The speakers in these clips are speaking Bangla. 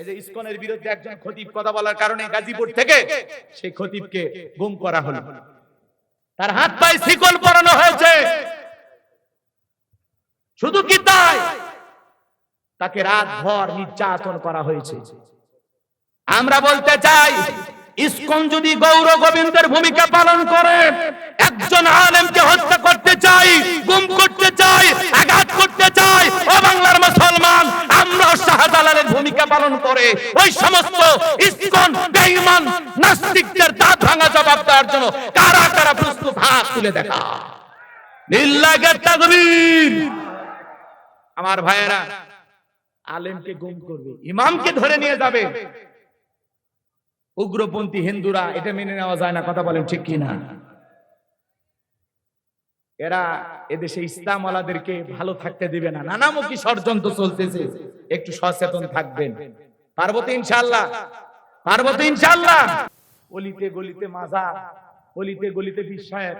এই যে ইসকনের বিরুদ্ধে একজন খতিব কথা বলার কারণে গাজীপুর থেকে সেই খতিবকে গুম করা হলো। তার হাত পায়ে শিকল পরানো হয়েছে। শুধু কি তাই? তাকে রাত ভর নির্যাতন করা হয়েছে। আমরা বলতে চাই, ইসকন যদি গৌর গোবিন্দের ভূমিকা পালন করে, একজন আলেমকে হত্যা ওই সমস্ত ইসকন, বেঈমান, নাস্তিকদের দাঁত ভাঙা জবাব দেওয়ার জন্য কারা কারা প্রস্তুত হাত তুলে দেখা? লিল্লাহে তাকবীর। আমার ভাইয়েরা, আলেমকে গুম করবে, ইমামকে ধরে নিয়ে যাবে। উগ্রপন্থী হিন্দুরা এটা মেনে নেওয়া যায় না, কথা বলেন ঠিক কিনা? এরা এদেশে ইসলাম ওয়ালাদেরকে ভালো থাকতে দিবে না। নানামুখী ষড়যন্ত্র চলতেছে। একটু সচেতন থাকবেন। পার্বতী ইনশাল্লাহ পার্বতী ইনশাল্লাহ অলিতে গলিতে মাজা অলিতে গলিতে বিশ্বায়ের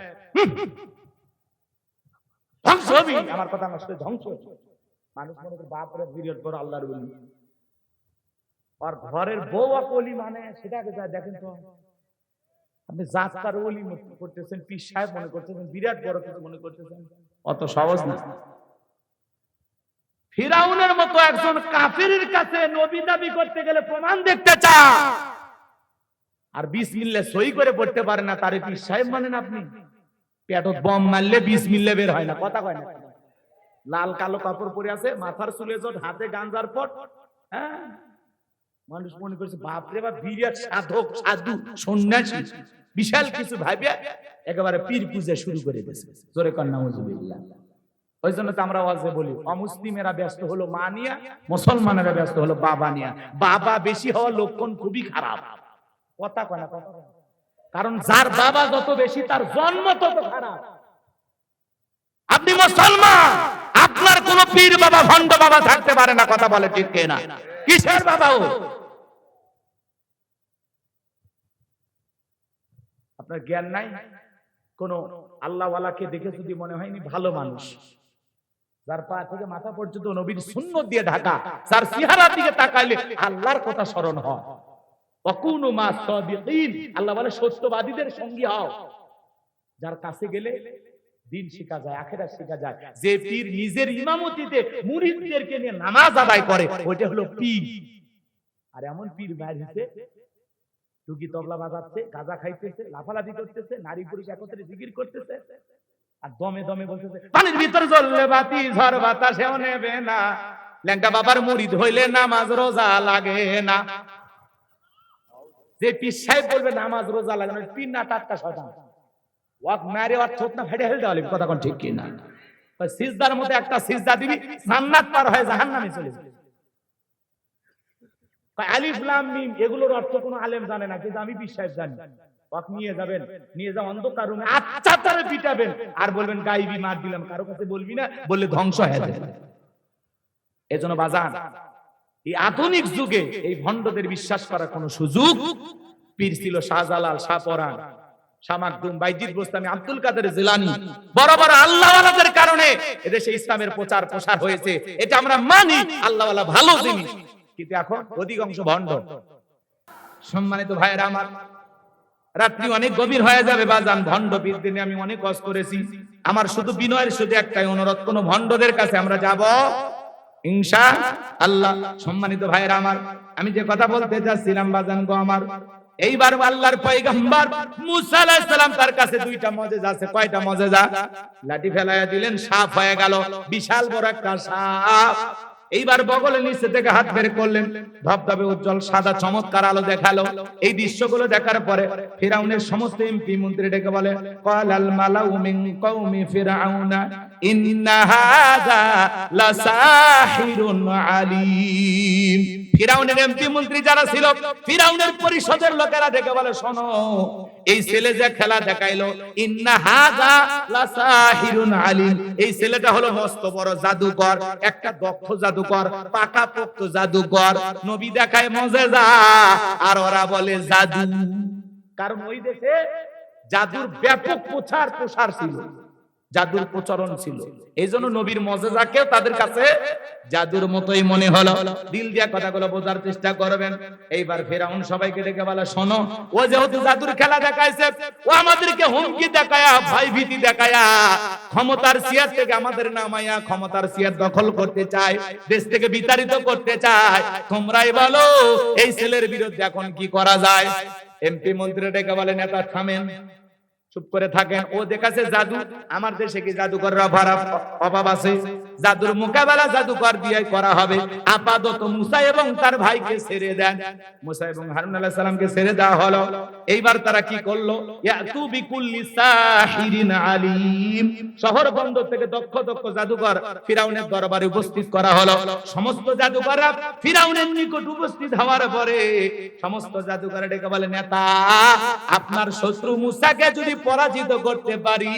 ধ্বংস হবি। আমার কথা নষ্ট ধ্বংস মানুষ মনে করে বাপরে বিরাট বড় আল্লাহর বলি আর ঘরের বউ মানে সেটাকে যা দেখেন তো। আপনি যাত্রার করতেছেন পীর সাহেব মনে করতেছেন বিরাট বড় কিছু মনে করতেছেন। অত সহজ না। ফিরাউনের মতো একজন কাফিরের কাছে নবী দাবি করতে গেলে প্রমাণ দেখতে চা আর বিশ মিললে সই করে পড়তে পারে না, তারে পীর সাহেব মানেন আপনি? পেটত বম মারলে মিললে বের হয় না, কথা কয় না। লাল কালো কাপড় পরে আছে, মাথার চুলে জট, হাতে গাঞ্জার পট হ্যাঁ? মানুষ মনে করছে, বাপরে বাপ, বিরাট সাধক, সাধু, সন্ন্যাসী। বিশাল কিছু ভাবিয়া একেবারে পীর পূজা শুরু করে দিয়েছে। জোরে কন্যা মজুবিল্লাহ ওই জন্য তো আমরা ওয়াজে বলি, অমুসলিমেরা ব্যস্ত হলো মা নিয়া, মুসলমানেরা ব্যস্ত হলো বাবা নিয়া। বাবা বেশি হওয়ার লক্ষণ খুবই খারাপ। কথা কয় কারণ যার বাবা যত বেশি, তার জন্ম তত খারাপ। আপনি মুসলমান, আপনার কোন পীর বাবা, ভণ্ড বাবা থাকতে পারে না, কথা বলে ঠিক না কিসের বাবা ও? আপনার জ্ঞান নাই? কোন আল্লাহওয়ালাকে দেখে যদি মনে হয়নি, ভালো মানুষ। যার পা থেকে মাথা পর্যন্ত নবীর শূন্য দিয়ে ঢাকা যার চেহারার দিকে তাকাইলে আল্লাহর কথা স্মরণ হয়। অকুনু মা সাদিকিন। আল্লাহ বলে সত্যবাদীদের সঙ্গী হও। যার কাছে গেলে দিন শেখা যায় আখেরা শেখা যায়। যে পীর নিজের ইমামতিতে মুরিদদেরকে নিয়ে নামাজ আদায় করে ওইটা হলো পীর। আর এমন পীর বাইর হইছে টুকি তবলা বাজাচ্ছে গাঁজা খাইতেছে লাফালাফি করতেছে নারী পুরুষ একত্রে জিকির করতেছে। আর দমে দমে বলতেছে পানির ভিতর জ্বললে বাতি, ঝড় বাতাসেও নেবে না। ল্যাংটা বাবার মুরিদ হইলে নামাজ রোজা লাগে না। যে পীর সাহেব বলবে, নামাজ রোজা লাগে না পীর না টাটকা শয়তান। ওয়াক মারে, ওয়াক না ফেটে হেলতে হবে কথা ঠিক কি না সিজদার মধ্যে একটা সিজদা দিবি, জান্নাত পার হয়ে চলে যাবে। আলিফ, লাম, মিম, এগুলোর অর্থ কোনো আলেম জানে না, কিন্তু আমি বিশ্বাস জানি। নিয়ে যাবেন নিয়ে যা অন্ধকার রুমে আচ্ছা তারে পিটাবেন। আর বলবেন গাইবি মার দিলাম কারও কাছে বলবি না বললে ধ্বংস হয়ে যাবে। এজন্য বাজান এই আধুনিক যুগে এই ভণ্ডদের বিশ্বাস করার কোনো সুযোগ পীর ছিল শাহজালাল শাহপরান শামাকদুম বাইজিদ গোস্তামি আব্দুল কাদের জিলানি বড় বড় আল্লাহওয়ালাদের কারণে এদেশে ইসলামের প্রচার প্রসার হয়েছে। এটা আমরা মানি আল্লাহওয়ালা ভালো জিনিস। কিন্তু এখন অধিকাংশ ভণ্ড। সম্মানিত ভাইয়েরা আমার রাত্রি অনেক গভীর হয়ে যাবে বাজান, ভণ্ড পীর দিনে আমি অনেক কষ্ট করেছি। আমার শুধু বিনয়ের শুধু একটাই অনুরোধ, কোন ভণ্ডদের কাছে আমরা যাব? ইনশা আল্লাহ, সম্মানিত ভাইয়েরা আমার, আমি যে কথা বলতে চাচ্ছিলাম বাজান গো আমার, এইবার আল্লাহর পয়গম্বর মুসা আলাইহিস সালাম তার কাছে দুইটা মজেজা আছে, কয়টা মজেজা? লাঠি ফেলায়া দিলেন সাপ হয়ে গেল, বিশাল বড় একটা সাপ। এইবার বগলে নিচে থেকে হাত বের করলেন। ধবধবে উজ্জ্বল, সাদা, চমৎকার আলো দেখাল। এই দৃশ্যগুলো দেখার পরে ফিরাউনের সমস্ত এমপি মন্ত্রী ডেকে বলে, কালাল মালাউ মিন কওমি ফিরাউনা। এই ছেলেটা হলো বড় জাদুকর, একটা দক্ষ জাদুকর পাকা পোক্ত জাদুকর। নবী দেখায় মজেজা, আর ওরা বলে, জাদু। কারণ ওই দেশে জাদুর ব্যাপক প্রচার প্রসার ছিল। জাদুর প্রচলন ছিল। এই জন্য নবীর মজেজাকেও তাদের কাছে জাদুর মতোই মনে হলো। দিল দিয়া কথাগুলো বোঝার চেষ্টা করবেন। এইবার ফেরাউন সবাইকে ডেকে বলে, শোনো, ও যেহেতু জাদুর খেলা দেখাইছে, ও আমাদেরকে হুমকি দেখায়া ভয় ভীতি দেখায়া, ক্ষমতার সিয়ার থেকে আমাদের নামাইয়া ক্ষমতার সিয়ার দখল করতে চায়, দেশ থেকে বিতাড়িত করতে চায়, তোমরাই বলো, এই ছেলের বিরুদ্ধে এখন কি করা যায়? এমপি মন্ত্রী ডেকে বলে, নেতা থামেন। চুপ করে থাকেন। ও দেখাছে জাদু। আমার দেশে কি জাদুকররা ভাড়া অভাব আছে? জাদুর মোকাবেলা জাদুকর দিয়ে করা হবে। আপাতত মুসা এবং তার ভাইকে ছেড়ে দেন। মুসা এবং হারুন আলাইহিস সালামকে ছেড়ে দেওয়া হলো। এইবার তারা কি করল? ইয়াতু বিকুল্লি সাহিরিন আলিম। শহর বন্দর থেকে দক্ষ দক্ষ জাদুকর ফিরাউনের দরবারে উপস্থিত করা হলো। সমস্ত জাদুকররা ফিরাউনের নিকট উপস্থিত হওয়ার পরে সমস্ত জাদুকর ডেকে বলে, নেতা, আপনার শত্রু মুসাকে যদি পরাজিত করতে পারি।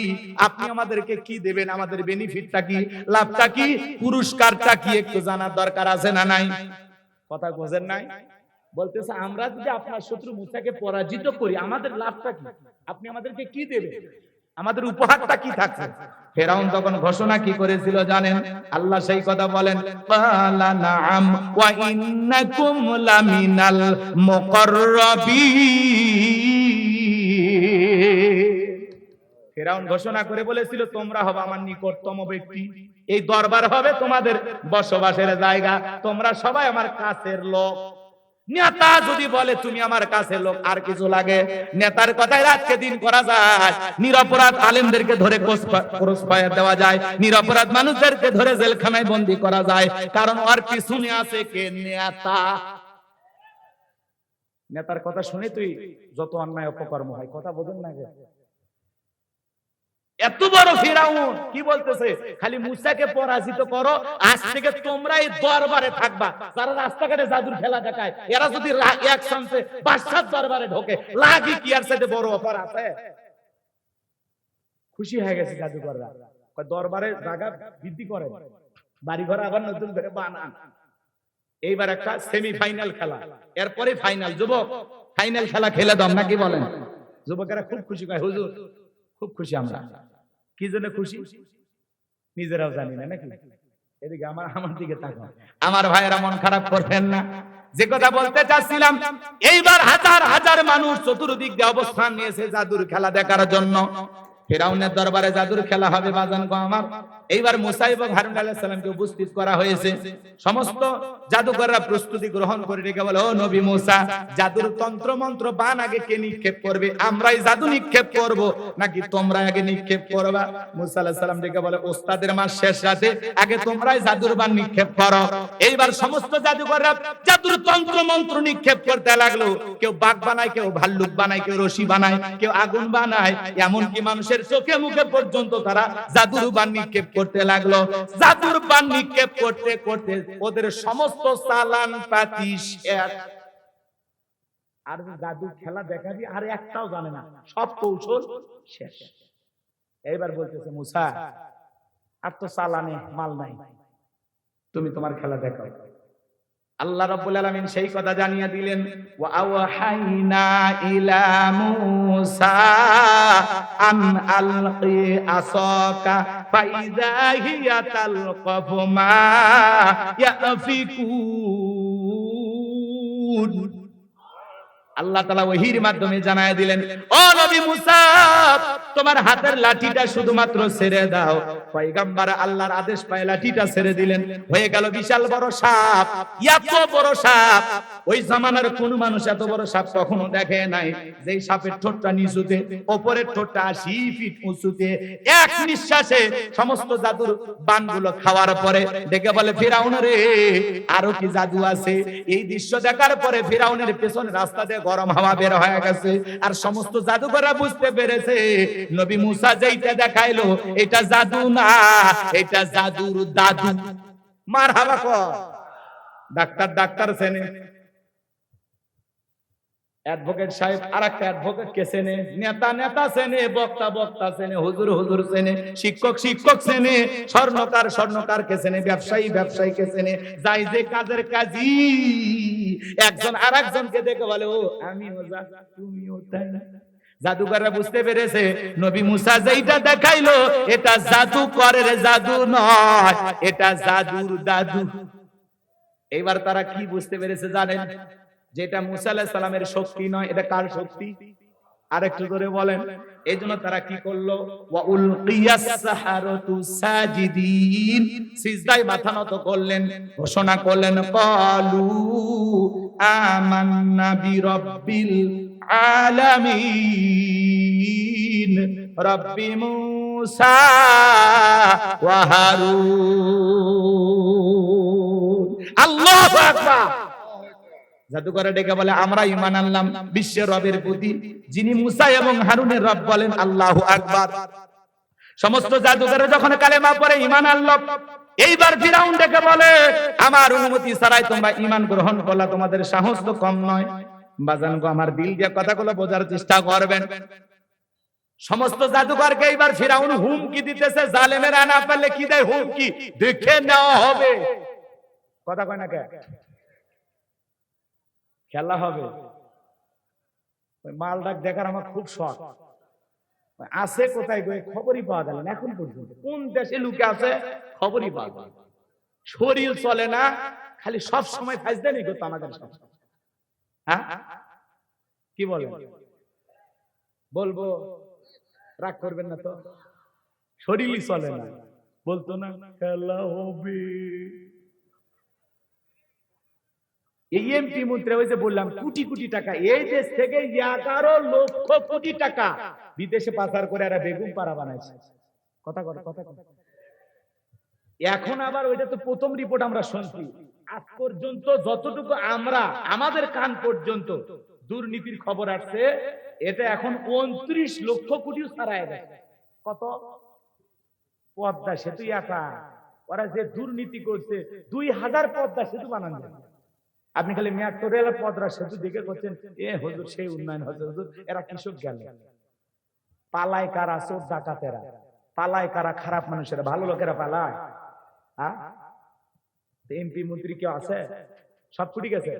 আপনি আমাদেরকে কি দেবেন? আমাদের বেনিফিটটা কি? লাভটা কি? পুরস্কারটা কি? একটু জানার দরকার আছে না নাই? কথা বোঝেন নাই? বলতেছে, আমরা যদি আপনার শত্রু মুসাকে পরাজিত করি, আমাদের লাভটা কি? আপনি আমাদেরকে কি দেবেন? আমাদের উপহারটা কি থাকছে? ফেরাউন তখন ঘোষণা কি করেছিল জানেন? আল্লাহ সেই কথা বলেন কালা নাআম ওয়া ইন্নাকুম লামিনাল মুকাররাবিন। ফেরাউন ঘোষণা করে বলেছিল, তোমরা হবে আমার নিকটতম ব্যক্তি। এই দরবার হবে তোমাদের বসবাসের জায়গা। তোমরা সবাই আমার কাছের লোক। নেতা যদি বলে, তুমি আমার কাছে লোক, আর কিছু লাগে? নেতার কথায় রাতকে দিন করা যায়। নিরপরাধ আলেমদেরকে ধরে ক্রস ফায়ার দেওয়া যায়। নিরপরাধ মানুষদেরকে ধরে জেলখানায় বন্দি করা যায়। কারণ ওর পিছনে আছে কে? নেতা। নেতার কথা শুনে তুই যত অন্যায় অপকর্ম হয়, কথা বোঝেন না? এত বড় ফিরাউন, কি বলতেছে? খালি মুসাকে পরাজিত করো, আজ থেকে তোমরা এই দরবারে থাকবা। যারা রাস্তাঘাটে জাদুর খেলা দেখায়, এরা যদি এক সঙ্গে বাদশার দরবারে ঢোকে, লাগি কি আর সাথে বড় অফার আছে খুশি হয়ে গেছে জাদুকররা। দরবারে জায়গা বৃদ্ধি করেন। বাড়ি ঘর আবার নতুন করে বানান। এইবার একটা সেমিফাইনাল খেলা। এরপরে ফাইনাল যুবক ফাইনাল খেলা খেলে দাম নাকি বলেন? যুবকেরা খুব খুশি কয়, হুজুর খুব খুশি আমরা। কি জন্য খুশি? নিজেরাও জানি না নাকি? এদিকে আমার আমার দিকে তাকাও। আমার ভাইয়েরা মন খারাপ করবেন না। যে কথা বলতে চাচ্ছিলাম, এইবার হাজার হাজার মানুষ চতুর্দিক দিয়ে অবস্থান নিয়েছে জাদুর খেলা দেখার জন্য। ফেরাউনের দরবারে জাদুর খেলা হবে, বাজান গো আমার। এইবার মুসা এবং হারুন আলাইহিস সালামকে উপস্থিত করা হয়েছে। সমস্ত জাদুকররা প্রস্তুতি গ্রহণ করে রেখে বলে, ও নবী মুসা, জাদুর তন্ত্র মন্ত্র বান আগে কে নিক্ষেপ করবে? আমরাই জাদু নিক্ষেপ করব, নাকি তোমরা আগে নিক্ষেপ করবা? মুসা আলাইহিস সালাম ডেকে বলে, ওস্তাদের মাস শেষ রাতে আগে তোমরাই জাদুর বান নিক্ষেপ করো। এইবার সমস্ত জাদুকররা জাদুর তন্ত্র মন্ত্র নিক্ষেপ করতে লাগল। কেউ বাঘ বানায়, কেউ ভাল্লুক বানায়, কেউ রশি বানায়, কেউ আগুন বানায়, এমনকি মানুষের চোখে মুখে পর্যন্ত তারা জাদুর বান নিক্ষেপ করতে লাগল। জাদুর বান নিক্ষেপ করতে করতে ওদের সমস্ত চালান পাতি আর জাদু খেলা দেখাবি, আর একটাও জানে না, সব কৌশল শেষ। এইবার বলতেছে, মুসা, আর তো চালানে মাল নাই, তুমি তোমার খেলা দেখাও। আল্লাহ রাব্বুল আলামিন সেই কথা জানিয়ে দিলেন, ওয়া আওহাইনা ইলা মূসা আন আলকি আসাকা ফাইযা হিয়া তালকাফু মা ইয়াফিকুন। আল্লাহ তালা ওহির মাধ্যমে জানায় দিলেন, ও নবী মুসা, তোমার হাতের লাঠিটা শুধুমাত্র ছেড়ে দাও। পয়গাম্বার আল্লাহর আদেশ পায় লাঠিটা ছেড়ে দিলেন। হয়ে গেল বিশাল বড় সাপ। এত বড় সাপ! ওই জামানার কোন মানুষ এত বড় সাপ কখনো দেখে নাই। যেই সাপের ঠোঁটটা নিচুতে, ওপরের ঠোঁটটা আশি ফিট উঁচুতে, এক নিঃশ্বাসে সমস্ত জাদুর বানগুলো খাওয়ার পরে ডেকে বলে, ফিরাউন রে, আরও কি জাদু আছে? এই দৃশ্য দেখার পরে ফিরাউনের পেছনে রাস্তা দিয়ে গরম হাওয়া বের হয়ে গেছে। আর সমস্ত জাদুকররা বুঝতে পেরেছে। নবী মুসা যেইটা দেখাইলো, এটা জাদু না, এটা জাদুর দাদু। মার হাবা কর। ডাক্তার ডাক্তার চেনে অ্যাডভোকেট সাহেব আর একটা চেনে? নেতা নেতা চেনে, বক্তা বক্তা চেনে, হুজুর হুজুর চেনে, শিক্ষক শিক্ষক চেনে, স্বর্ণকার চেনে, ব্যবসায়ী চেনে, যাই যে কাজের কাজী একজন আর একজনকে দেখে বলে, ও তাই। বুঝতে পেরেছে, নবী মুসা যেইটা দেখাইলো, এটা জাদু করের জাদু নয়, এটা জাদুর দাদু। এবার তারা কি বুঝতে পেরেছে জানেন? যেটা মুসা সালামের শক্তি নয় এটা কার শক্তি? আরেকটু করে বলেন। এই জন্য তারা কি করল? সিজদায় মাথা নত করলেন ঘোষণা করলেন আমান্না বিরাব্বিল আলামিন। রব্বি মুসা ওয়া হারুন। আল্লাহু আকবার। জাদুকরে ডেকে বলে, আমরা ইমান আনলাম, বিশ্বের রবের প্রতি। যিনি মুসা এবং হারুনের রব বলেন, আল্লাহু আকবার। সমস্ত জাদুকরে যখন কালেমা পড়ে ইমান আনলো। এইবার ফিরাউন ডেকে বলে, আমার অনুমতি ছাড়াই তোমরা ইমান গ্রহণ করলা, তোমাদের সাহস তো কম নয়। বাজান গো, আমার দিল দিয়ে কথাগুলো বোঝার চেষ্টা করবেন। সমস্ত জাদুকরকে এইবার ফিরাউন হুমকি দিতেছে, জালেমের আনা পারলে কি দেয় হুমকি? দেখে নেওয়া হবে। কথা কয় না কে? খেলা হবে। ওই মালডাক দেখার আমার খুব শখ। আছে কোথায় গো? খবরই পাওয়া গেল এখন পর্যন্ত। কোন দেশে লুকে আছে, খবরই পাওয়া গেল। শরীর চলে না, খালি সব সময় ফাইজ দেয় নাকি তো আমাদের সব। হ্যাঁ? কি বলে বলব, রাগ করবেন না তো? শরীরই চলে না। বলতো না, খেলা হবে। এই এমপি মন্ত্রী ওই যে বললাম, কোটি কোটি টাকা। এই দেশ থেকে এগারো লক্ষ কোটি টাকা বিদেশে পাচার করে এরা বেগুন পাড়া বানাইছে। কথা কথা কথা এখন আবার ওইটা তো প্রথম রিপোর্ট আমরা শুনছি। আজ পর্যন্ত যতটুকু আমরা, আমাদের কান পর্যন্ত দুর্নীতির খবর আসছে, এটা এখন উনত্রিশ লক্ষ কোটিও ছাড়ায় গেছে। কত? পদ্মা সেতু একা। ওরা যে দুর্নীতি করছে, দুই হাজার পদ্মা সেতু বানান যায় আপনি খালি মেয়ার রেল পদরা সেতু দিকে করছেন। এ হজুর, সেই উন্নয়ন হজুর হজুর। এরা কৃষক গেল। পালায় কারা? চোর, ডাকাতেরা। পালায় কারা? খারাপ মানুষেরা। ভালো লোকেরা পালায়। হ্যাঁ? এমপি, মন্ত্রী কেউ আছে? সব ঠিক গেছে?